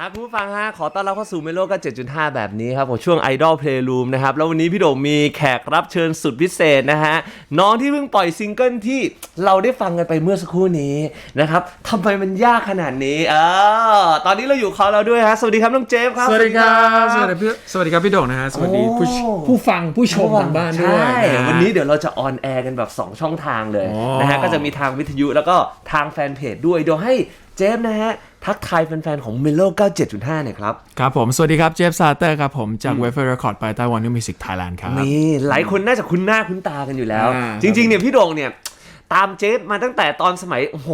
ครับคุณผู้ฟังฮะขอต้อนรับเข้าสู่เมโลก็7.5 แบบนี้ครับผมช่วง Idol Playroom นะครับ แล้ววันนี้พี่โด่งมีแขกรับเชิญสุดพิเศษนะฮะ น้องที่เพิ่งปล่อยซิงเกิลที่เราได้ฟังกันไปเมื่อสักครู่นี้นะครับทำไมมันยากขนาดนี้เออตอนนี้เราอยู่เขาแล้วด้วยฮะ สวัสดีครับน้องเจฟครับ สวัสดีครับ สวัสดีพี่สวัสดีครับพี่โด่งนะฮะ สวัสดีผู้ชโอ้ผู้ฟังผู้ชมทางบ้านด้วยใช่ะฮะวันนี้เดี๋ยวเราจะออนแอร์กันแบบ 2 ช่องทางเลยอ๋อนะฮะก็จะมีทางวิทยุแล้วก็ทางแฟนเพจด้วยเดี๋ยวให้ เจฟนะฮะ ทักทายแฟนๆ ของเมโล97.5หน่อยครับ ครับผม สวัสดีครับ เจฟซาเตอร์ครับผม จากเวฟเฟอร์เรคคอร์ดไปไต้หวันนิวมิวสิกไทยแลนด์ครับ นี่ หลายคนน่าจะคุ้นหน้าคุ้นตากันอยู่แล้ว อ่า จริงๆเนี่ยพี่โด่งเนี่ย ตามเจฟมาตั้งแต่ตอนสมัย โอ้โห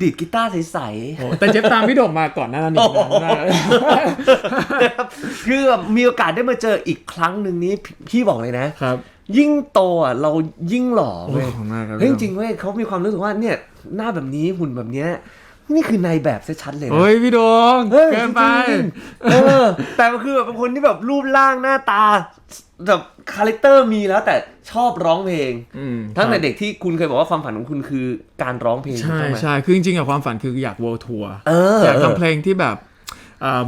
ดีดกีตาร์ใสโอ้แต่เจฟตามพี่โด่งมาก่อนหน้านั้นอีกนานมากๆนะครับคือแบบมีโอกาสได้มาเจออีกครั้งหนึ่งนี้พี่พี่บอกเลยนะ ครับ ยิ่งโตอะเรายิ่งหล่อโอ้เว้ยขอบคุณมากครับ เฮ้ยจริงๆเว้ยเขามีความรู้สึกว่าเนี่ยหน้าแบบนี้หุ่นแบบเนี้ย นี่คือนายแบบชัดๆเลยนะโอ้ยพี่โด่งเฮ้ยเกินไป จริงๆเออ แต่ก็คือแบบเป็นคนที่แบบรูปร่างหน้าตาแบบคาแรคเตอร์มีแล้วแต่ชอบร้องเพลง อืมตั้งแต่เด็กที่คุณเคยบอกว่าความฝันของคุณคือการร้องเพลงใช่ไหม ใช่คือจริงๆอะความฝันคืออยาก world tour เอออยากเออทำเพลงที่แบบเอ่อ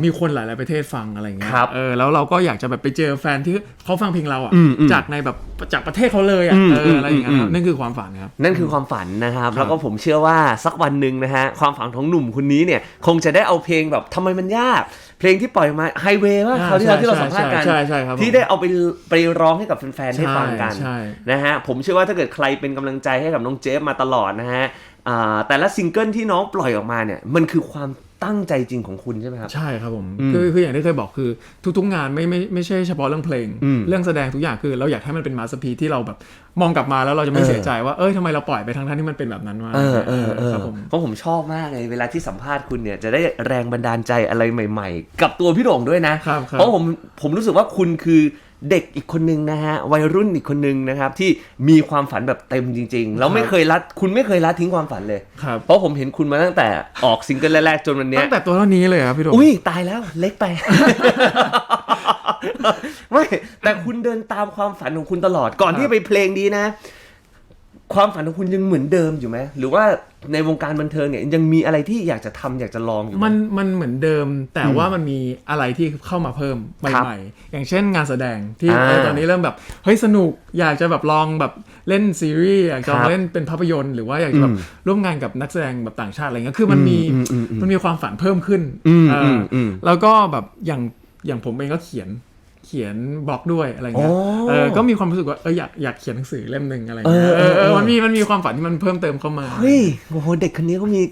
มีคนหลายๆประเทศฟังอะไรเงี้ยครับเออแล้วเราก็อยากจะแบบไปเจอแฟนที่เขาฟังเพลงเราอะอืมอืมจากในแบบจากประเทศเขาเลยอะอืมเอออะไรอย่างเงี้ยอืมครับนั่นคือความฝันครับนั่นคือความฝันนะครับ แล้วก็ผมเชื่อว่าสักวันหนึ่งนะฮะความฝันของหนุ่มคนนี้เนี่ยคงจะได้เอาเพลงแบบทำไมมันยาก เพลงที่ปล่อยมาไฮเวย์ว่าอ่าคราวที่แล้วใช่ที่เราสัมภาษณ์กันใช่ใช่ครับผมที่ได้เอาไปไปร้องให้กับแฟนๆได้ฟังกันใช่นะฮะผมเชื่อว่าถ้าเกิดใครเป็นกำลังใจให้กับน้องเจฟมาตลอดนะฮะอ่าแต่ละซิงเกิลที่น้องปล่อยออกมาเนี่ยมันคือความ ตั้งใจจริงของคุณใช่ไหมครับ ใช่ครับผมอืมคือคืออย่างที่เคยบอกคือทุกๆงานไม่ไม่ไม่ใช่เฉพาะเรื่องเพลงอืมเรื่องแสดงทุกอย่างคือเราอยากให้มันเป็นมาสเตอร์พีที่เราแบบมองกลับมาแล้วเราจะไม่เออเสียใจว่าเอ้ยทำไมเราปล่อยไปทั้งๆที่มันเป็นแบบนั้นวะเออเออเออครับผมเพราะผมชอบมากเลยเวลาที่สัมภาษณ์คุณเนี่ยจะได้แรงบันดาลใจอะไรใหม่ ๆ กับตัวพี่โด่งด้วยนะครับครับเพราะผมผมรู้สึกว่าคุณคือ เด็กอีกคนนึงนะฮะวัยรุ่นอีกคนนึงนะครับที่มีความฝันแบบเต็มจริงๆแล้วไม่เคยละคุณไม่เคยละทิ้งความฝันเลย ครับเพราะผมเห็นคุณมาตั้งแต่ออกซิงเกิลแรกๆจนวันเนี้ยตั้งแต่ตัวเท่านี้เลยครับพี่โดมอุ้ยตายแล้วเล็กไป ไม่แต่คุณเดินตามความฝันของคุณตลอดก่อนครับที่จะไปเพลงดีนะ ความฝันของคุณยังเหมือนเดิมอยู่ไหมหรือว่าในวงการบันเทิงเนี่ยยังมีอะไรที่อยากจะทำอยากจะลองอยู่ไหมันมันเหมือนเดิมแต่ว่ามันมีอะไรที่เข้ามาเพิ่มครับใหม่ๆอย่างเช่นงานแสดงที่อ่าเออตอนนี้เริ่มแบบเฮ้ยสนุกอยากจะแบบลองแบบเล่นซีรีส์อยากจะลอครังบเล่นเป็นภาพยนตร์หรือว่าอยากจะแบอืบมร่วมงานกับนักแสดงแบบต่างชาติอะไรเงี้ยคือมันมีอืมอืมอืมมันมีความฝันเพิ่มขึ้นอืมเอออมอืม แล้วก็แบบอย่างอย่างผมเองก็เขียน เขียนบล็อกด้วยอะไรเงี้ยโอ้เออก็มีความรู้สึกว่าเอออยากอยากเขียนหนังสือเล่มหนึ่งอะไรเงี้ยเออเออเอเอออมันมีมันมีความฝันที่มันเพิ่มเติมเข้ามาเฮ้ยโอ้โหเด็กคนนี้เขามี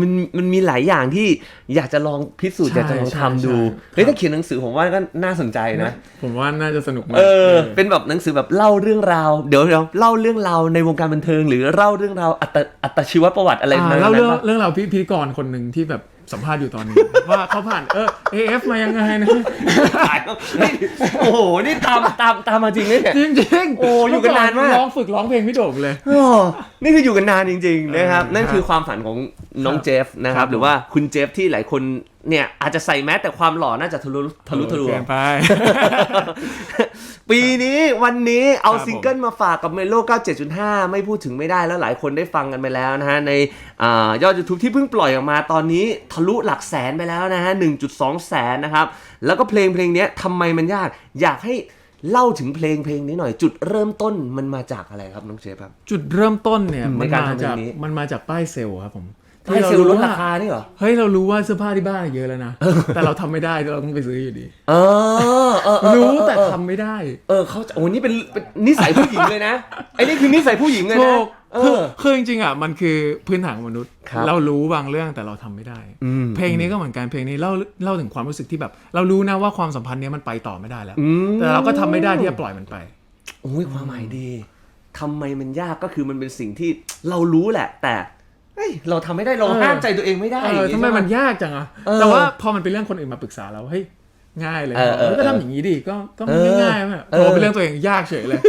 มันมันมีหลายอย่างที่อยากจะลองพิสูจน์ใช่อยากจะลองทำดูใช่เฮ้ยถ้าเขียนหนังสือผมว่าก็น่าสนใจนะ ผมว่าน่าจะสนุกมากเออเป็นแบบหนังสือแบบเล่าเรื่องราวเดี๋ยวเดี๋ยวเล่าเรื่องราวในวงการบันเทิง หรือเล่าเรื่องราวอัตอัตชีวประวัติอะไรอ่านั้นเล่าเรื่องปะเรื่องเราวพิพิธีกรคนหนึ่งที่แบบ สัมภาษณ์อยู่ตอนนี้ ว่าเขาผ่านเออ AF มายังไงนะตายแล้วเฮ้ยโอ้โห นี่ตามตามตามมาจริงเลยเนี่ย จริงจริงๆโอ้อยู่กันนานมาก ร้องฝึกร้องเพลงพี่โด่งเลยโอ้นี่คืออยู่กันนานจริง ๆ นะครับเออนั่นคือความฝันของน้องครับเจฟนะคครัรับบหรือว่าคุณเจฟที่หลายคน เนี่ยอาจจะใส่แมสแต่ความหล่อน่าจะทะลุทะลุทะลวเกิงนไป ปีนี้วันนี้เอาครับผมซิงเกิลมาฝากกับเมโล97.5 ไม่พูดถึงไม่ได้แล้วหลายคนได้ฟังกันไปแล้วนะฮะ ในอายอด YouTube ที่เพิ่งปล่อยออกมาตอนนี้ทะลุหลักแสนไปแล้วนะฮะ 1.2 แสนนะครับ แล้วก็เพลงเพลงเนี้ยทำไมมันยากอยากให้เล่าถึงเพลงเพลงนี้หน่อย จุดเริ่มต้นมันมาจากอะไรครับน้องเจฟครับ จุดเริ่มต้นเนี่ยอืมมันในการมาทำเพลงจากนี้มันมาจากป้ายเซลล์ครับผม ให้เซลล์ลดว่ราคานี่เหรอ เฮ้ยเรารู้ว่าเสื้อผ้าที่บ้านเยอะแล้วนะ แต่เราทำไม่ได้เราต้องไปซื้ออยู่ดี เออเออเออรู้แต่เออทำไม่ได้ เออเขาจะโอ้นี่เป็นเป็นนิสัยผู้หญิงเลยนะไอ้นี่คือนิสัยผู้หญิงเลยถูนะกเอคืออคือจริงๆอะมันคือพื้นฐานของมนุษย์ครับเรารู้บางเรื่องแต่เราทำไม่ได้อืมเพลงนี้ก็เหมือนกันเพลงนี้เล่าเล่าถึงความรู้สึกที่แบบ เรารู้นะว่าความสัมพันธ์เนี้ยมันไปต่อไม่ได้แล้วอืมแต่เราก็ทำไม่ได้ที่จะปล่อยมันไปโอ้ยความหมายดีทำไมมันยากก็คือมันเป็นสิ่งที่เรารู้แหละ แต่ เฮ้ยเราทำไม่ได้เราเออ ห้ามใจตัวเองไม่ได้เอออย่างงี้ทำไมใช่หมันยากจังอะเออ แต่ว่าพอมันเป็นเรื่องคนอื่นมาปรึกษาเราเฮ้ยง่ายเลยเออเออเออก็ทำอย่างนี้ดิก็ก็มันเออง่ายๆมั้ยเออพอเป็นเรื่องตัวเองยากเฉยเลย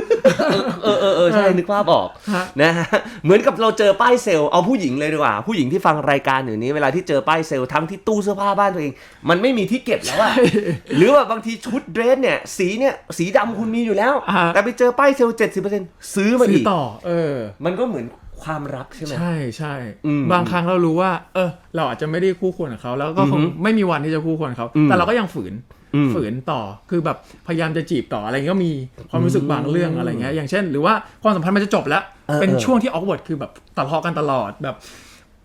เออเออเออใช่ นึกภาพออกฮะ นะฮะเหมือนกับเราเจอป้ายเซลล์เอาผู้หญิงเลยดีกว่า ผู้หญิงที่ฟังรายการอยู่นี้เวลาที่เจอป้ายเซลล์ทั้งที่ตู้เสื้อผ้าบ้านตัวเอง มันไม่มีที่เก็บแล้วอะหรือว่าบางทีชุดเดรสเนี่ย สีเนี่ยสีดำคุณมีอยู่แล้ว อ่า แต่ไปเจอป้ายเซลล์เจ็ดสิบเปอร์เซ็นต์ซื้อมาซื้ออีก ต่อ เออ มันก็เหมือน ความรักใช่ไหม ใช่ใช่อืมบางครั้งเรารู้ว่า เออ เราอาจจะไม่ได้คู่ควรกับเขา แล้วก็คงอือฮึไม่มีวันที่จะคู่ควรกับเขาอืมแต่เราก็ยังฝืนอืมฝืนต่อคือแบบพยายามจะจีบต่ออะไรเงี้ยก็มีความรู้สึกบางเรื่องอะไรเงี้ยอย่างเช่น หรือว่าความสัมพันธ์มันจะจบแล้วเออเป็นเออช่วงที่ออกเวิร์ดคือแบบทะเลาะกันตลอดแบบ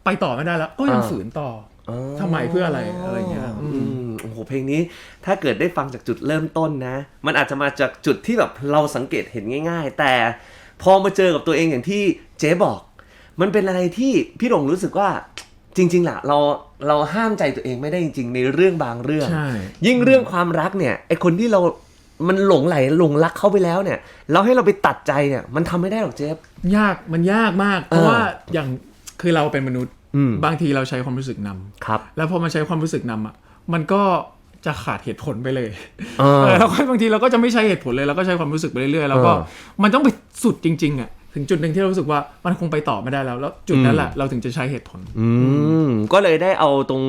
ไปต่อไม่ได้แล้ว ก็ยังอ่าฝืนต่ออ๋อทำไมเพื่ออะไรอะไรเงี้ยอืมอืมโอ้โหเพลงนี้ถ้าเกิดได้ฟังจากจุดเริ่มต้นนะ มันอาจจะมาจากจุดที่แบบเราสังเกตเห็นง่าย ๆ แต่พอมาเจอกับตัวเองอย่างที่เจ๊บอก มันเป็นอะไรที่พี่หลงรู้สึกว่าจริงๆล่ะเราเราห้ามใจตัวเองไม่ได้จริง ๆ ในเรื่องบางเรื่องใช่ยิ่งเรื่องความรักเนี่ยไอคนที่เรามันหลงไหลหลงรักเขาไปแล้วเนี่ย เราให้เราไปตัดใจเนี่ย มันทำไม่ได้หรอกเจฟยากมันยากมาก เพเอราะอว่าอย่างคือเราเป็นมนุษย์อืมบางทีเราใช้ความรู้สึกนำครับ แล้วพอมันใช้ความรู้สึกนำอะมันก็จะขาดเหตุผลไปเลยเออเออแล้วก็บางทีเราก็จะไม่ใช้เหตุผลเลยเราก็ใช้ความรู้สึกไปเรื่อยๆแล้วก็เออมันต้องไปสุดจริง ๆอะ ถึงจุดหนึ่งที่เรารู้สึกว่ามันคงไปต่อไม่ได้แล้ว แล้วจุดนั้นแหละเราถึงจะใช้เหตุผล อืมก็เลยได้เอาตรง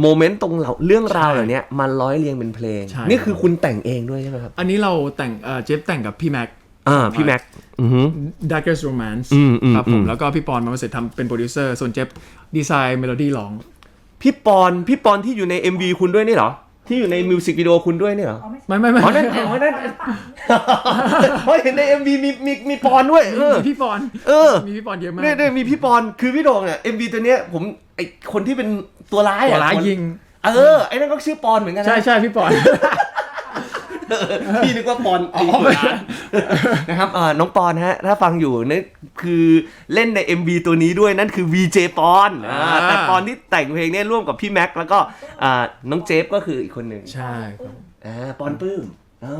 โมเมนต์ตรงเหล่าเรื่องราวใช่เหล่านี้มาร้อยเรียงเป็นเพลง ใช่ นี่คือคุณแต่งเองด้วยใช่ไหมครับ อันนี้เราแต่งเอ่อเจฟแต่งกับพี่แม็ก อ่าพี่แม็ก อือหือ Darkest Romance อืมอืมครับผมอืมแล้วก็พี่ปอนมาเสร็จทำเป็นโปรดิวเซอร์ส่วนเจฟดีไซน์เมโลดี้ร้อง พี่ปอนพี่ปอนที่อยู่ใน MV คุณด้วยนี่เหรอ ที่อยู่ในมิวสิกวิดีโอคุณด้วยนี่เหรออ๋อไม่ใช่ไม่ไม่ไม่อ๋อ นั่นอ๋อนั่นเพราะเห็นใน MV มีมีมีปอนด้วย เออ มีพี่ปอนเออ มีพี่ปอนเยอะมากเนี่ยเนี่ยมีพี่ปอนคือพี่โดงเนี่ย MV ตัวเนี้ยผมไอคนที่เป็นตัวร้ายตัวอะร้ายยิง เออไอ้นั่นก็ชื่อปอนเหมือนกันนะ ใช่ใช่พี่ปอน พี่นึกว่าปอนไอ้ตัวร้ายนะครับเอ่อน้องปอนฮะ ถ้าฟังอยู่นี่คือเล่นใน MV ตัวนี้ด้วยนั่นคือ VJ ปอนอ่าอ่าแต่ปอนที่แต่งเพลงเนี่ยร่วมกับพี่แม็กซ์แล้วก็อ่าน้องเจฟก็คืออีกคนหนึ่ง ใช่ครับ อ่าปอนปื้มอ๋อ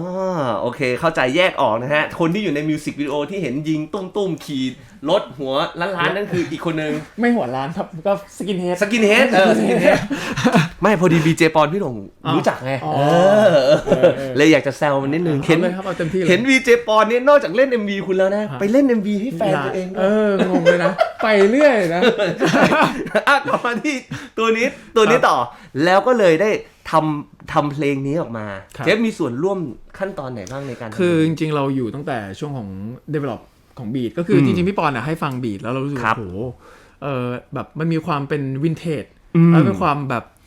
โอเค เข้าใจแยกออกนะฮะ คนที่อยู่ในมิวสิกวิดีโอที่เห็นยิงตุ้มตุ้มๆขี่รถหัวล้านล้านๆนั่นคืออีกคนหนึ่งไม่หัวร้านครับก็สกินเฮด สกินเฮดเออสกินเฮด ไม่พอดี VJ ปอนพี่หลงอ๋อรู้จักไงอ๋อเออเออเออเลยอยากจะแซวมันนิดนึงเห็นเลยครับเอาเต็มที่เลยเห็น VJ ปอนเนี่ยนอกจากเล่น MV คุณแล้วนะฮะไปเล่น MV ให้แฟนตัวเองด้เอวยองงเลยนะ ไปเรื่อยนะอะกลับมาที่ตัวนี้ตัวนี้ต่อแล้วก็เลยได้ทำทำเพลงนี้ออกมาครับเจฟมีส่วนร่วมขั้นตอนไหนบ้างในการทำคือจริงๆเราอยู่ตั้งแต่ช่วงของ develop ของบีทก็คืออมจริงๆพี่ปอนอะให้ฟังบีทแล้วเรารู้สึกครัว่าบโหเออแบบมันมีความเป็นวินเทจอืมแล้วเป็นความแบบอืม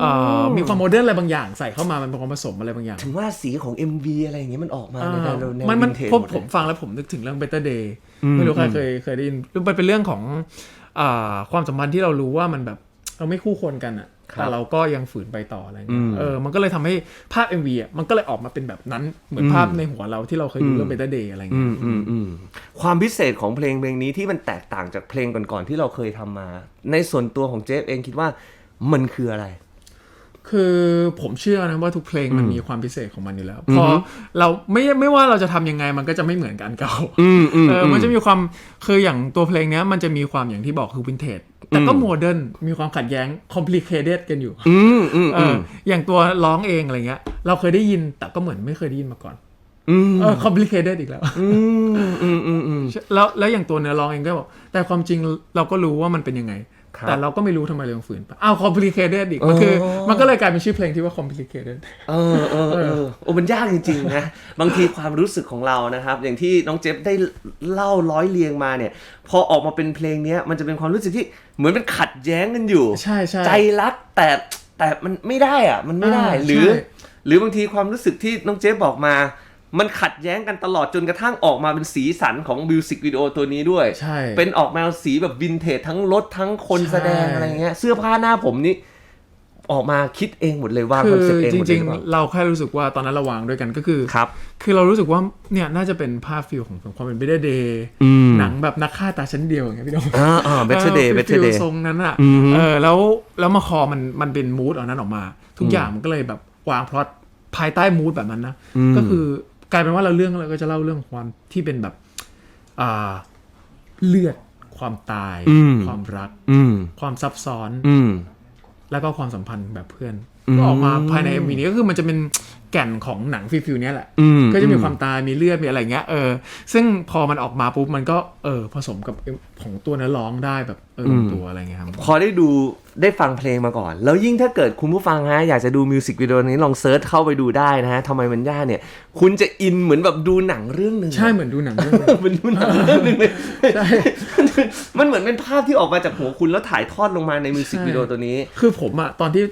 เอ่อมีความโมเดิร์นอะไรบางอย่างใส่เข้ามามันเป็นความผสมอะไรบางอย่าง ถึงว่าสีของ MV อะไรอย่างเงี้ยมันออกมาอ่าในแนวแนวมันมันวินเทจผมหดเลย ผมฟังแล้วผมนึกถึงเรื่อง Better Day อืมไม่รู้ใครอืมเคยเคยได้ยินมันเป็นเรื่องของอ่าความสัมพันธ์ที่เรารู้ว่ามันแบบเราไม่คู่ควรกันอะครับแต่เราก็ยังฝืนไปต่ออะไรอย่างเงี้อืยมเออมันก็เลยทำให้ภาพ MV อะมันก็เลยออกมาเป็นแบบนั้นเหมือนอืมภาพในหัวเราที่เราเคยดูเรื่องอืม Better Day อะไรอืเงี้ยมอืมอืมความพิเศษของเพลงเพลงนี้ที่มันแตกต่างจากเพลงก่อนๆที่เราเคยทำมา ในส่วนตัวของเจฟเองคิดว่า มันคืออะไร คือผมเชื่อนะว่าทุกเพลงมันอืมมีความพิเศษของมันอยู่แล้วอือฮึพอเราไม่ไม่ว่าเราจะทำยังไงมันก็จะไม่เหมือนกันเก่าอืมอืมเออมันจะมีความคืออย่างตัวเพลงเนี้ยมันจะมีความอย่างที่บอกคือวินเทจแต่ก็อืมโมเดิร์นมีความขัดแย้ง complicated กันอยู่อืมอืมเออือมอย่างตัวร้องเองอะไรเงี้ย เราเคยได้ยินแต่ก็เหมือนไม่เคยได้ยินมาก่อนอืมเออ complicated อีกแล้วอืมอืมอืมอืมแล้วแล้วอย่างตัวเนื้อร้องเองก็บอกแต่ความจริงเราก็รู้ว่ามันเป็นยังไงครับ แต่เราก็ไม่รู้ทำไมเรายังฝืนไปอ้าว complicated อีกมันคืออ๋อมันก็เลยกลายเป็นชื่อเพลงที่ว่า complicated เออเออเออโอ้มันยากจริงๆนะ บางทีความรู้สึกของเรานะครับ อย่างที่น้องเจฟได้เล่าร้อยเรียงมาเนี่ย พอออกมาเป็นเพลงเนี้ยมันจะเป็นความรู้สึกที่เหมือนเป็นขัดแย้งกันอยู่ ใช่ใช่ใจรักแต่แต่มันไม่ได้อะ มันไม่ได้อ่าหรือใช่หรือบางทีความรู้สึกที่น้องเจฟบอกมา มันขัดแย้งกันตลอดจนกระทั่งออกมาเป็นสีสันของมิวสิกวิดีโอตัวนี้ด้วย ใช่ เป็นออกแนวสีแบบวินเทจทั้งรถทั้งคนใช่แสดงอะไรเงี้ย เสื้อผ้าหน้าผมนี่ออกมาคิดเองหมดเลยวางคืคอนอเซ็ปต์เองจหมดเลริยงหรือเปล่าๆเราแค่รู้สึกว่าตอนนั้นเราวางด้วยกันก็คือครับคือเรารู้สึกว่าเนี่ยน่าจะเป็นภาพฟิลของความเป็น Better Day อืมหนังแบบนักฆ่าตาชั้นเดียวอย่างเงี้ยพี่น้องอ่าอ่า better day ออ better ฟีล day ทรงนั้นอะอืมเออแล้วแล้วมาคอมันมันเป็นมูดเอานั้นออกมา ทุกอย่างมันก็เลยแบบวางพล็อตภายใต้มูดแบบนั้นนะอืมก็คือ กลายเป็นว่าเราเรื่องเราก็จะเล่าเรื่องความที่เป็นแบบ อ่า เลือดความตาย อืม ความรัก อืม ความซับซ้อน อืม แล้วก็ความสัมพันธ์แบบเพื่อน ก็ออกมาภายใน MV นี้ก็คือมันจะเป็นแก่นของหนังฟิลฟิลเนี้ยแหละอืมก็จะมีความตายมีเลือดมีอะไรเงี้ยเออซึ่งพอมันออกมาปุ๊บมันก็เออผสมกับของตัวเนื้อร้องได้แบบเออลงตัวอะไรเงี้ยครับพอได้ดูได้ฟังเพลงมาก่อน แล้วยิ่งถ้าเกิดคุณผู้ฟังฮะอยากจะดูมิวสิกวิดีโอนี้ลองเซิร์ชเข้าไปดูได้นะฮะทำไมมันยากเนี่ย คุณจะอินเหมือนแบบดูหนังเรื่องหนึ่งใช่เหมือนดูหนังเรื่องนึงเหมือนดูหนังเรื่องหนึ่งเลยมันเหมือนเป็นภาพที่ออกมาจากหัวคุณแล้วถ่ายทอดลงมาในมิวสิกใช่วิดีโอตัวนี้ คือผมอะตอนที่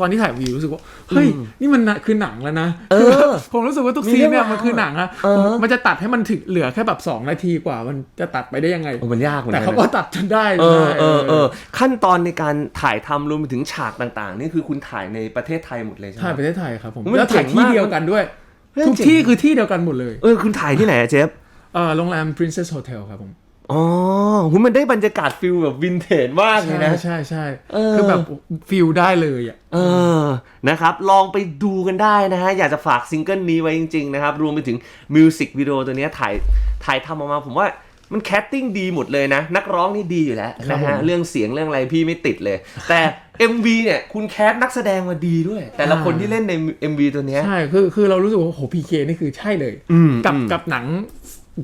ตอนที่ถ่ายวีรู้สึกว่าเฮ้ยนี่มันน่ะคือหนังแล้วนะเออผมรู้สึกว่าทุกมีซีนเรื่องเนี่ยราวมันคือหนังอะเออผมมันจะตัดให้มันถึงเหลือแค่แบบสองนาทีกว่า มันจะตัดไปได้ยังไงโอ้มันยากเหมือนแต่กันเขานะก็ตัดจนได้เออได้เออเออขั้นตอนในการถ่ายทำรวมไปถึงฉากต่างๆ นี่คือคุณถ่ายในประเทศไทยหมดเลยใช่ไหมถ่ายประเทศไทยครับผมมันแล้วถ่ายเจ๋งที่มากเดียวกันด้วยเรื่องทุกเจ๋งที่คือที่เดียวกันหมดเลยเออคุณถ่ายที่ไหนอะเจฟเออโรงแรม Princess Hotel ครับผม อ๋อหุ้ยมันได้บรรยากาศฟิลแบบวินเทจมากเลยใช่นะ ใช่ใช่เออคือแบบฟิลได้เลยอะเออนะครับ ลองไปดูกันได้นะฮะ อยากจะฝากซิงเกิลนี้ไว้จริง ๆ นะครับ รวมไปถึงมิวสิกวิดีโอตัวเนี้ยถ่ายถ่ายทำออกมาผมว่ามันแคสติ้งดีหมดเลยนะ นักร้องนี่ดีอยู่แล้วครับนะฮะผมเรื่องเสียงเรื่องอะไรพี่ไม่ติดเลย แต่ MV เนี่ยคุณแคสนักแสดงมาดีด้วย แต่ละคนที่เล่นใน MV ตัวเนี้ยใช่คือคือเรารู้สึกว่าโหพีเคนี่คือใช่เลยอืมกับอืมกับหนัง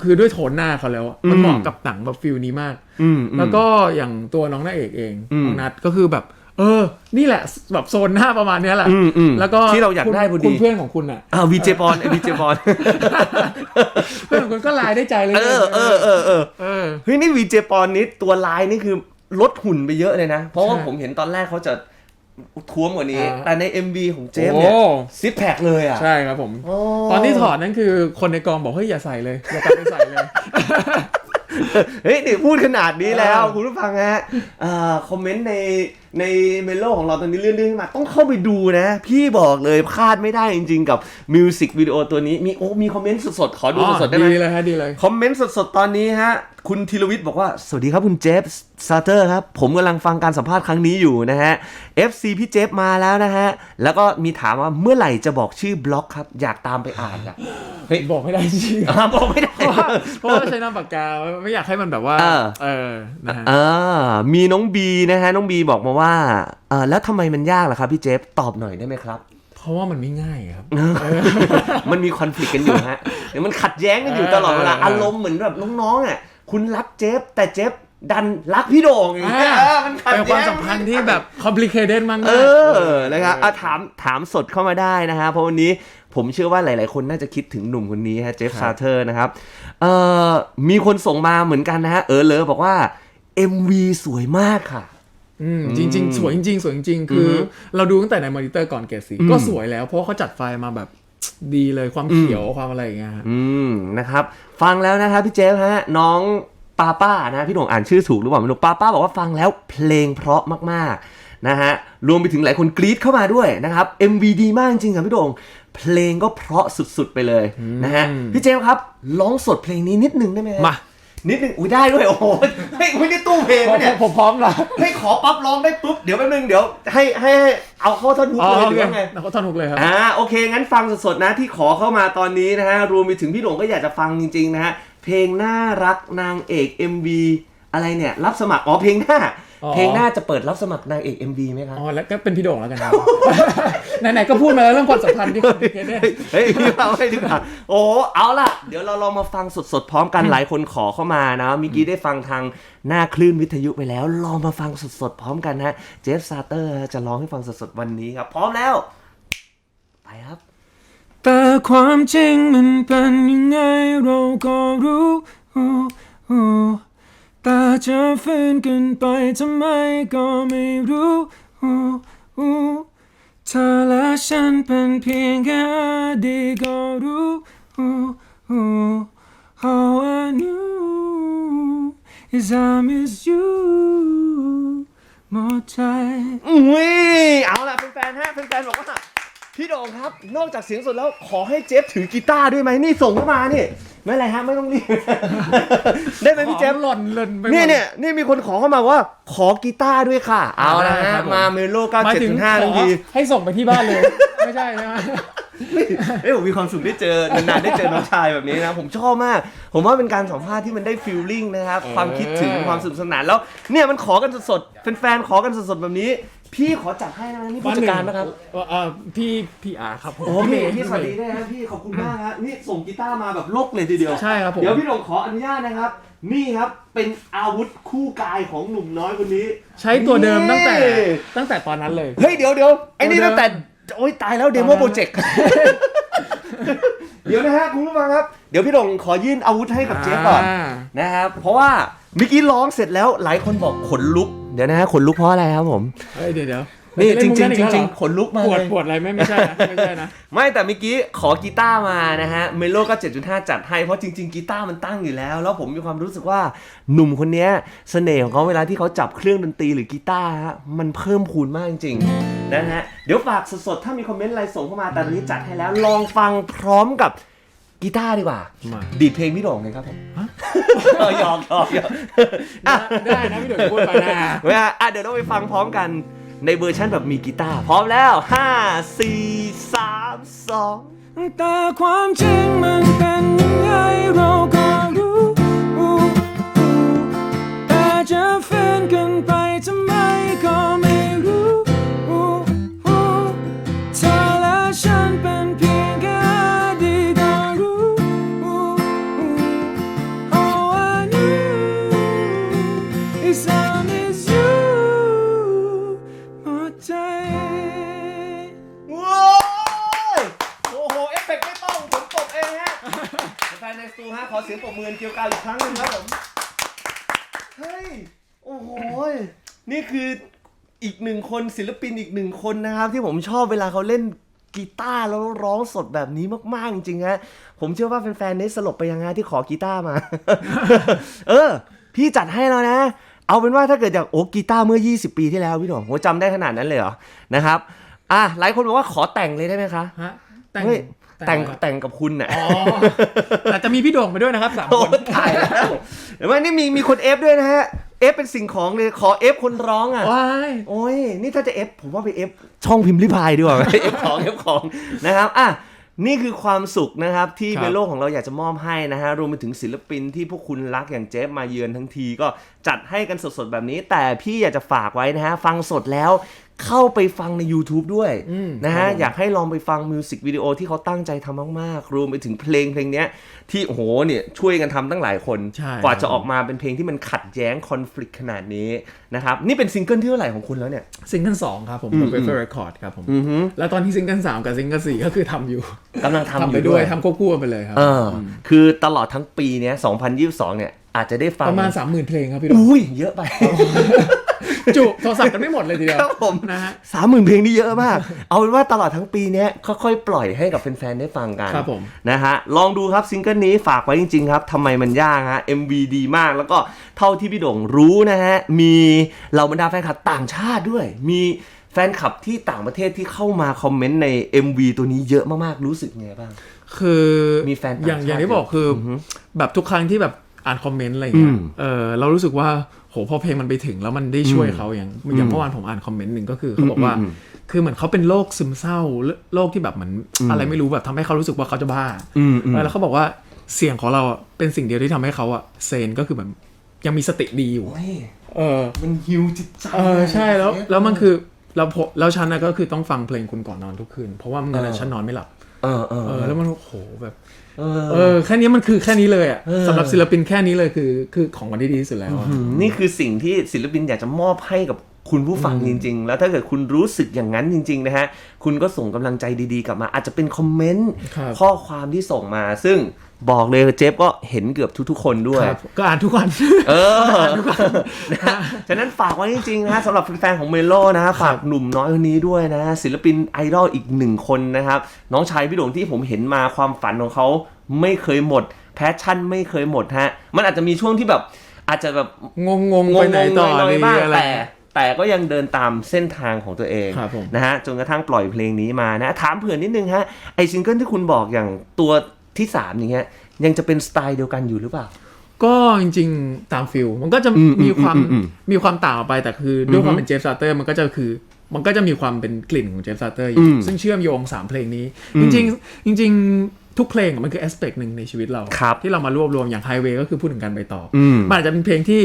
คือด้วยโทนหน้าเขาแล้วอะมันอืมเหมาะกับหนังแบบฟิลนี้มาก อืมอืม แล้วก็อย่างตัวน้องนางเอกเองอืมน้องนัทก็คือแบบ เออ นี่แหละแบบโซนหน้าประมาณเนี้ยแหละอืมอืมแล้วก็ที่เราอยากคุณได้พอดี คุณเพื่อนของคุณอะ อ่าวีเจบอลวีเจบอลเพื่อนของคุณก็ลายได้ใจเลยเออเออเออเออเออ เฮ้ยนี่วีเจปอนนี่ตัวลายนี่คือลดหุ่นไปเยอะเลยนะ เพราะว่าใช่ ผมเห็นตอนแรกเขาจะ ท้วมกว่านี้ อ่า แต่ใน MV ของเจฟเนี่ยโอ้ซิปแพคเลยอะใช่ครับผมโอ้ตอนที่ถอดนั่นคือคนในกองบอกเฮ้ยอย่าใส่เลยอย่ากลับไปใส่เลย เฮ้ยนี่พูดขนาดนี้แล้วเออคุณผู้ฟังฮะอ่าคอมเมนต์ใน ในเมโลของเราตอนนี้เรื่อยๆขึ้นมา ต้องเข้าไปดูนะ พี่บอกเลยพลาดไม่ได้จริงๆ กับมิวสิกวิดีโอตัวนี้ มีโอ้มีคอมเมนต์สดๆ ขอดูสดๆได้ไหมดีเลยฮะดีเลย คอมเมนต์สดๆ ตอนนี้ฮะ คุณธีรวิทย์บอกว่า สวัสดีครับคุณเจฟซาเตอร์ครับ ผมกำลังฟังการสัมภาษณ์ครั้งนี้อยู่นะฮะ FC พี่เจฟมาแล้วนะฮะ แล้วก็มีถามว่าเมื่อไหร่จะบอกชื่อบล็อกครับ อยากตามไปอ่านอะเฮ้ยบอกไม่ได้จริงอ่าบอกไม่ได้เพราะว่าเพราะว่าใช้นามปากกาไม่อยากให้มันแบบว่า เออเออนะฮะอ่ามีน้องบีนะฮะน้องบีบอกมาว่าเออแล้วทำไมมันยากล่ะครับพี่เจฟตอบหน่อยได้ไหมครับ เพราะว่ามันไม่ง่ายครับ มันมีคอนฟ lict กันอยู่ฮะเดี๋ยวมันขัดแย้งกันอยู่ตลอดเวลาเออเอออารมณ์เหมือนแบบน้องๆอะคุณรักเจฟแต่เจฟดันรักพี่โด่งอย่างเงี้ยอ่า เออมันขัดเป็นความแย้งสัมพันธ์ที่แบบ complicated มากๆ เออ นะครับอะถาม ถามสดเข้ามาได้นะฮะ เพราะวันนี้ผมเชื่อว่าหลาย ๆ คนน่าจะคิดถึงหนุ่มคนนี้ฮะ เจฟครับ ซาเทอร์นะครับ เอ่อ มีคนส่งมาเหมือนกันนะฮะ เออเลยบอกว่า MV สวยมากค่ะ อืมจริง ๆ สวยจริง ๆ สวยจริง ๆ คืออเราดูตั้งแต่ในมอนิเตอร์ก่อนเกรดสีก็สวยแล้วเพราะว่าเขาจัดไฟล์มาแบบดีเลยความเขียวความอะไรอย่างเงี้ยฮะ อืมนะครับ ฟังแล้วนะครับพี่เจฟฮะน้องปาป้านะพี่โด่งอ่านชื่อถูกหรือเปล่าไม่รู้ปาป้าบอกว่าฟังแล้วเพลงเพราะมากๆนะฮะรวมไปถึงหลายคนกรี๊ดเข้ามาด้วยนะครับ MV ดีมากจริงๆครับพี่โด่งเพลงก็เพราะสุดๆไปเลยนะฮะพี่เจฟครับร้องสดเพลงนี้นิดนึงได้ไหมฮะ มา นิดนึงอุ้ยได้ด้วยโอ้โหเฮ้ยไม่ได้ตู้เพลงผมวะเนี่ยผมพร้อมละให้ขอปั๊บร้องได้ปุ๊บเดี๋ยวแป๊บนึงเดี๋ยวให้ให้ให้เอาเข้าท่อนฮุกอ๋อเลยโอหรือเคว่าไง แล้วก็ท่อนฮุกเลยครับ อ่าโอเค งั้นฟังสดๆนะที่ขอเข้ามาตอนนี้นะฮะรวมไปถึงพี่โด่งก็อยากจะฟังจริงๆนะฮะเพลงน่ารักนางเอก MV อะไรเนี่ย รับสมัครอ๋อเพลงหน้าอ๋อ เพลงหน้าจะเปิดรับสมัครนางเอก MV ไหมครับอ๋อแล้วก็เป็นพี่โด่งแล้วกันครับไหนๆก็พูดมาแล้วเรื่องความสัมพันธ์ที่ complicated เฮ้ยพี่เอาให้ดีกว่าโอ้เอาล่ะ เดี๋ยวเราลองมาฟังสดๆพร้อมกันหลายคนขอเข้ามานะเมื่อกี้ได้ฟังทางหน้าคลื่นวิทยุไปแล้ว ลองมาฟังสดๆพร้อมกันนะเจฟซาเตอร์จะร้องให้ฟังสดๆวันนี้ครับ พร้อมแล้ว ไปครับแต่ความจริงมันเป็นยังไงเราก็รู้ แต่จะฝืนกันไปทำไมก็ไม่รู้เธอและฉันเป็นเพียงแค่ดีก็รู้ How I knew is I miss you หมดใจอุ้ยเอาล่ะแฟนๆฮะแฟนๆบอกว่าพี่โด่งครับ นอกจากเสียงสดแล้วขอให้เจฟถือกีตาร์ด้วยไหมนี่ส่งเข้ามานี่ ไม่เป็นไรฮะไม่ต้องรีบ ได้ไหมพี่เจฟหล่นหล่นไปหมดนี่เนี่ยนี่มีคนขอเข้ามาว่าขอกีตาร์ด้วยค่ะ เอาละได้ครัฮะบผม มาเมโลหมายถึง97.5ทันขทีอให้ส่งไปที่บ้านเลย ไม่ใช่ใช่ไหมเฮ้ยเฮ้ยผมมีความสุขได้เจอนานๆได้เจอน้องชายแบบนี้นะ ผมชอบมาก ผมว่าเป็นการสัมภาษณ์ที่มันได้ฟีลลิ่งนะครับเออความคิดถึงความสนุกสนานแล้ว เนี่ยมันขอกันสดๆแฟนๆขอกันสดๆแบบนี้ พี่ขอจัดให้นะนี่ผู้จัดการนะครับ เอ่อเอ่อพี่พี่อาร์ครับผมโอ้พี่พี่สวัสดีด้วยนะพี่ขอบคุณมากฮะนี่ส่งกีตาร์มาแบบลกเลยทีเดียว ใช่ครับผม เดี๋ยวพี่หลงขออนุญาตนะครับ นี่ครับเป็นอาวุธคู่กายของหนุ่มน้อยคนนี้ ใช้ตัวเดิมตั้งแต่นี่ตั้งแต่ตอนนั้นเลย เฮ้ยเดี๋ยวเดี๋ยวไอ้นี่เดี๋ตั้ยวงแต่ โอ้ยตายแล้วเดโมตอนนั้นโปรเจกต์ เดี๋ยวนะฮะคุณผู้ฟังครับ เดี๋ยวพี่หลงขอยื่นอาวุธให้กับเจ๊ก่อนอ่า นะครับเพราะว่าเมื่อกี้ร้องเสร็จแล้วหลายคนบอกขนลุก เดี๋ยวนะฮะขนลุกเพราะอะไรครับผม เฮ้ยเดี๋ยวเดี๋ยว นี่จเล่ริงมุกจริงนั้นจอีกแล้วเหริงอขนลุกมาปวดเลยปวดอะไรไหม่ไม่ใช่นะไม่ใช่นะ ไม่แต่เมื่อกี้ขอกีตาร์มานะฮะเมโลก็7.5 จัดให้เพราะจริง ๆ กีตาร์มันตั้งอยู่แล้ว แล้วผมมีความรู้สึกว่าหนุ่มคนเนี้ยเสน่ห์ของเขาเวลาที่เขาจับเครื่องดนตรีหรือกีตาร์ฮะมันเพิ่มพูนมากจริงๆนะฮะเดี๋ยวฝากสดๆถ้ามีคอมเมนต์อะไรส่งเข้ามาแต่ตอนนี้จัดให้แล้วลองฟังพร้อมกับกีตาร์ดีกว่ามาดีดเพลงพี่โด่งเลยครับผมเออยอมยอมยอมอะได้นะพี่เดี๋ยวพูดไปนะเวลาอะเดี๋ยวเราไปฟังพร้อมกัน ในเวอร์ชันแบบมีกีตาร์พร้อมแล้ว 5 4 3 2 แต่ความจริงมันเป็นยังไงเรา อเสียงปรบมือเกี่ยวกับอีกครั้งหนึ่งครับผมเฮ้ยโอ้โหนี่คืออีกหนึ่งคนศิลปินอีกหนึ่งคนนะครับ ที่ผมชอบเวลาเขาเล่นกีตาร์แล้วร้องสดแบบนี้มาก ๆ จริงๆฮะผมเชื่อว่าแฟนๆนี่สลบไปยังไงที่ขอกีตาร์มา เออ พี่จัดให้แล้วนะ เอาเป็นว่าถ้าเกิดจากโอ้กีตาร์เมื่อ 20 ปีที่แล้วพี่หนุ่มโหจำได้ขนาดนั้นเลยเหรอนะครับ อะหลายคนบอกว่าขอแต่งเลยได้ไหมคะ ฮะแต่งเฮ้ย แต่งอะไรครับแต่งกับคุณน่ะอ๋อแต่จะมีพี่โด่งไปด้วยนะครับสามโอ้คนตายแล้วเห็นไหมนี่มีมีคนเอฟด้วยนะฮะเอฟเป็นสิ่งของเลยขอเอฟคนร้องอะว้ายโอ้ยนี่ถ้าจะเอฟผมว่าไปเอฟช่องพิมพ์ริพายดีกว่าเอฟของเอฟของนะครับอะนี่คือความสุขนะครับที่เมโลของเราอยากจะมอบให้นะฮะรวมไปถึงศิลปินที่พวกคุณรักอย่างเจฟมาเยือนทั้งทีก็จัดให้กันสดๆแบบนี้ แต่พี่อยากจะฝากไว้นะฮะฟังสดแล้ว เข้าไปฟังใน YouTube ด้วยอืมนะฮะครับผมอยากให้ลองไปฟังมิวสิกวิดีโอที่เขาตั้งใจทำมากๆ รวมไปถึงเพลงเพลงเนี้ยที่โอ้โหเนี่ยช่วยกันทำตั้งหลายคนใช่กว่าจะออกมาเป็นเพลงที่มันขัดแย้งคอน FLICT ขนาดนี้นะครับ นี่เป็นซิงเกิลที่เท่าไหร่ของคุณแล้วเนี่ย ซิงเกิลสองครับผมอืมของ Paper Record ครับผมอือฮึแล้วตอนที่ซิงเกิลสามกับซิงเกิลสี่ก็คือทำอยู่กำลังทำอทำไปยู่ด้ด้ววยยทำควบคู่กันไปเลยครับเอออคือตลอดทั้งปีเนี้ย2022 เนี่ยอาจจะได้ฟังประมาณสามหมื่นเพลงครับพี่โด่งอุ้ยเยอะไป จุโทรศัพท์กันไม่หมดเลยทีเดียวครับผมนะฮะสามหมื่นเพลงนี่เยอะมาก เอาเป็นว่าตลอดทั้งปีเนี้ยค่อยๆ ปล่อยให้กับแฟนๆได้ฟังกันครับผมนะฮะลองดูครับซิงเกิลนี้ฝากไว้จริงๆครับทำไมมันยากฮะ MV ดีมากแล้วก็เท่าที่พี่โด่งรู้นะฮะมีเหล่าบรรดาแฟนคลับต่างชาติด้วย มีแฟนคลับที่ต่างประเทศที่เข้ามาคอมเมนต์ใน MV ตัวนี้เยอะมากๆรู้สึกไงบ้าง คือมีแฟนต่างอย่างชาติอย่างที่บอกคือออฮึแบบทุกครั้งที่แบบอ่านคอมเมนต์อะไรอย่างเงี้ย อืม เออเรารู้สึกว่า โหพอเพลงมันไปถึงแล้วมันได้ช่วยเขาอย่างอย่างเมื่อวานผมอ่านคอมเมนต์หนึ่งก็คือเขาบอกว่าอืมคือเหมือนเขาเป็นโรคซึมเศร้าโรคที่แบบเหมือนอะไรไม่รู้แบบทำให้เขารู้สึกว่าเขาจะบ้าอืมอืมแล้วเขาบอกว่าเสียงของเราอะเป็นสิ่งเดียวที่ทำให้เขาอะเซนก็คือแบบยังมีสติดีอยู่เฮ้ยเออ มันฮิวจิตใจเออใช่แล้ว แล้วมันคือเราพแล้วฉันนะก็คือต้องฟังเพลงคุณก่อนนอนทุกคืน เพราะว่าไมันฉันนอนไม่หลับ เออเออเออแล้วมันโอ้โหแบบเอเอออแค่นี้มันคือแค่นี้เลยอะเออ สำหรับศิลปินแค่นี้เลยคือคือของวันที่ดีที่สุดแล้วอะ อืมนี่คือสิ่งที่ศิลปินอยากจะมอบให้กับคุณผู้ฟังจริง ๆ แล้วถ้าเกิดคุณรู้สึกอย่างนั้นจริง ๆ นะฮะ คุณก็ส่งกำลังใจดีๆ กลับมา อาจจะเป็นคอมเมนต์ ครับข้อความที่ส่งมา ซึ่ง บอกเลยเจฟก็เห็นเกือบทุกๆคนด้วยครับก็อ่านทุกวันเออนะฮะฉะนั้นฝากไว้จริงๆนะฮะสำหรับแฟนๆของเมโลนะฮะฝากหนุ่มน้อยคนนี้ด้วยนะฮะศิลปินไอดอลอีกหนึ่งคนนะครับ น้องชายพี่โด่งที่ผมเห็นมาความฝันของเขาไม่เคยหมด แพชชั่นไม่เคยหมดฮะ มันอาจจะมีช่วงที่แบบอาจจะแบบงงงงๆไปไหนต่อๆดีบ้างอะไรแต่แต่ก็ยังเดินตามเส้นทางของตัวเองครับผมนะฮะจนกระทั่งปล่อยเพลงนี้มานะ ถามเผื่อนิดนึงฮะไอซิงเกิลที่คุณบอกอย่างตัว ที่สามอย่างเงี้ยยังจะเป็นสไตล์เดียวกันอยู่หรือเปล่า ก็จริงๆตามฟิลมันก็จะอืมมีความอืมอืมมีความต่างออกไปแต่คือด้วยความเป็นเจฟซาเตอร์มันก็จะคือมันก็จะมีความเป็นกลิ่นของเจฟซาเตอร์ออืยู่มซึ่งเชื่อมโยง3เพลงนี้ จริงๆจริง ๆ ทุกเพลงอะมันคือแอสเปกหนึ่งในชีวิตเราครับที่เรามารวบรวมอย่างไฮเวย์ก็คือพูดถึงการไปต่ออมมันอาจจะเป็นเพลงที่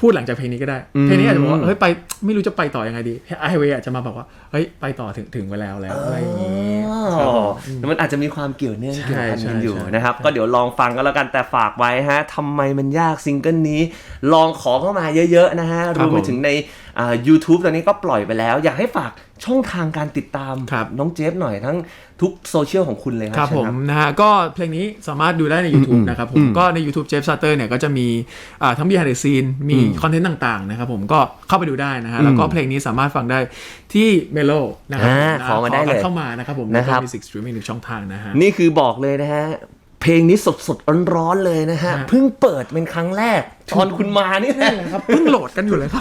พูดหลังจากเพลงนี้ก็ได้ เพลงนี้อาจจะบอกว่าเฮ้ยไปไม่รู้จะไปต่อยังไงดีไฮเวย์อาจจะมาบอกว่าเฮ้ยไปต่อถึงถึงไปแล้วแล้วอะไรอย่างนี้อ๋อแล้วมันอาจจะมีความเกี่ยวเนื่องใช่เกี่ยวพันกันใช่อยู่ใช่นะครับ ก็เดี๋ยวลองฟังกันแล้วกันแต่ฝากไว้ฮะทำไมมันยากซิงเกิลนี้ ลองขอเข้ามาเยอะๆนะฮะรวมไปถึงใน อ่า YouTube ตอนนี้ก็ปล่อยไปแล้ว อยากให้ฝากช่องทางการติดตามครับน้องเจฟหน่อยทั้งทุกโซเชียลของคุณเลยคครัรับบเชิญผมนะฮะก็เพลงนี้สามารถดูได้ใน YouTube นะครับผมก็ใน YouTube Jeff Sutter เนี่ยก็จะมีอ่าทั้ง behind the scene มีคอนเทนต์ต่างๆนะครับผมก็เข้าไปดูได้นะฮะแล้วก็เพลงนี้สามารถฟังได้ที่ Melo นะครับอ่านะขอมาได้เลยกันเข้ามานะครับผมนะครับมิวสิกสตรีมมิ่งหนึ่งช่องทางนะฮะนี่คือบอกเลยนะฮะ เพลงนี้สดๆร้อนๆเลยนะฮะฮะ เพิ่งเปิดเป็นครั้งแรก ตอนคุณมานี่แหนั่ละนแหละครับเพิ่งโหลดกันอยู่เลยครับ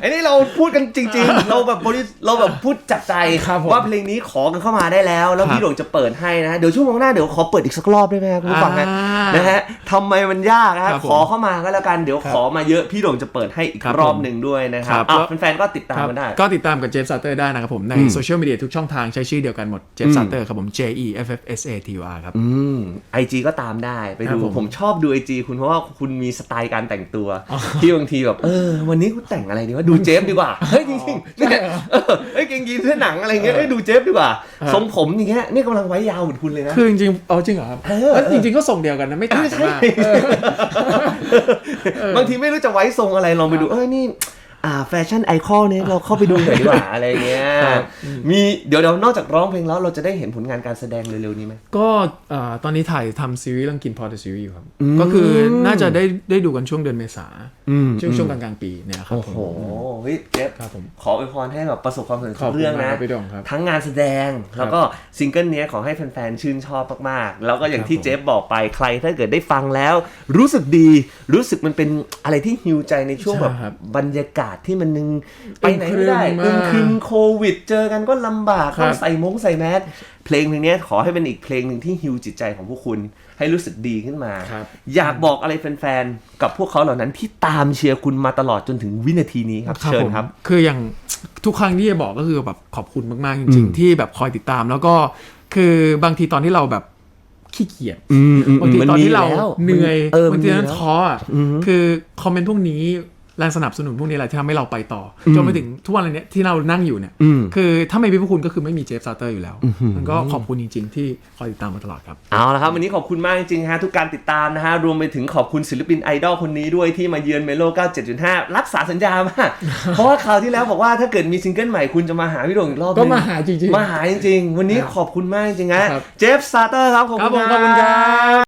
ไอ้นี่เราพูดกันจริง ๆ เราแบบบริเราแบบพูดจากใจครับผมว่าเพลงนี้ขอกันเข้ามาได้แล้ว แล้วครับพี่หลงจะเปิดให้นะฮะเดี๋ยวช่วโมงหน้าเดี๋ยวขอเปิดอีกสักรอบได้ไหมครับคุณผู้ฟังนะอ่านนะฮะทำไมมันยากนะฮะครับผมขอเข้ามาก็แล้วกันเดี๋ยวครับขอมาเยอะพี่หลงจะเปิดให้อีกครับรอบผมหนึ่งด้วยนะครัครับบอะแล้วแฟนๆก็ติดตามครับกันได้ ก็ติดตามกับเจฟซัตเตอร์ได้นะครับผมในโซเชียลมีเดียทุกช่องทางใช้ชื่อเดียวกันหมดเจฟซัตเตอร์ครับผม J E F F S A T U R ครับ อืมไอจีก็ตามได้ไปครัดูบผมผมชอบดูไอจีคุณเพราะว่าคุณมีสไตล์การแต่งตัว ที่บางทีแบบเออ วันนี้กูแต่งอะไรดีว่าดูเจฟดีกว่าเฮ้ยจริงๆเนี่ยเออเฮ้ยเกงยีนเสื้อหนังอะไรเงี้ยเฮ้ยดูเจฟดีกว่าครับทรงผมอย่างเงี้ยนี่กำลังไว้ยาวเหมือนคุณเลยนะคือจริงๆเอาจริงเหรอครับเออเอ้ยจริงๆก็ส่งเดียวกันนะไม่ต่างไม่กันใช่มากเออบางทีไม่รู้จะไว้ทรงอะไรลองไปดูเอ้ยนี่ อ่าแฟชั่นไอคอนเนี่ยเราเข้าไปดูหน่อยดีกว่าอะไรเงี้ยครับมีเดี๋ยวเดี๋ยวนอกจากร้องเพลงแล้วเราจะได้เห็นผลงานการแสดงเร็วๆนี้ไหมก็เอ่อตอนนี้ถ่ายทำซีรีส์เรื่องกินพอ the ซีรีส์อยู่ครับ ก็คือน่าจะได้ได้ดูกันช่วงเดือนเมษาอืมช่วงช่วงกลางๆปีเนี่ยครับโอ้โหผมเฮ้ยเจฟครับผมขออวยพรให้แบบประสบความสำเร็จขอบทุกคุณเรื่องมากนะครับพี่ดงครับทั้งงานแสดงแล้วก็ซิงเกิลเนี้ยขอให้แฟนๆชื่นชอบมากๆ แล้วก็อย่างที่ครับผมเจฟบอกไปใครถ้าเกิดได้ฟังแล้ว รู้สึกดีรู้สึกมันเป็นอะไรที่ฮิวใจในช่วงแบบใช่ครับบรรยากาศที่มันยังไปไหนไม่ได้อึอึมมคครึรึมมโควิด เจอกันก็ลำบากครับต้องใส่มงใส่แมสเพลงเพลงเนี้ยขอให้เป็นอีกเพลงหนึ่งที่ฮิวจิตใจของพวกคุณให้รู้สึกดีขึ้นมาครับอยากบอกอะไรแฟนๆ กับพวกเขาเหล่านั้นที่ตามเชียร์คุณมาตลอดจนถึงวินาทีนี้ครับ เชิญผมครับ คืออย่างทุกครั้งที่จะบอกก็คือแบบขอบคุณมากๆ จริงๆ ที่แบบคอยติดตาม แล้วก็คือบางทีตอนที่เราแบบขี้เกียจอืมอืมบางทีมันตอนมีที่เราแล้วเหนื่อยเออมับางนทีมีนั้นแล้วท้ออะคือคอมเมนต์พวกนี้ แรงสนับสนุนพวกนี้แหละที่ทำให้เราไปต่ออจนไปถึงทุกวันนี้ที่เรานั่งอยู่เนี่ยอืมคือถ้าไม่มีพวกคุณก็คือไม่มีเจฟซาเตอร์อยู่แล้ว มันก็ขอบคุณจริง ๆ ที่คอยติดตามมาตลอดครับ เอาละครับ วันนี้ขอบคุณมากจริงๆฮะทุกการติดตามนะฮะรวมไปถึงขอบคุณศิลปินไอดอลคนนี้ด้วยที่มาเยือนเมโล 97.5 รักษาสัญญามาก เพราะว่าคราวที่แล้วบอกว่าถ้าเกิดมีซิงเกิลใหม่คุณจะมาหาพี่โด่งอีกรอบนึงก็มาหาจริงๆ มาหาจริงๆวันนี้ขอบคุณมากจริงๆฮะครับ เจฟซาเตอร์ครับขอบครับคุผมณขอบคุณครั บ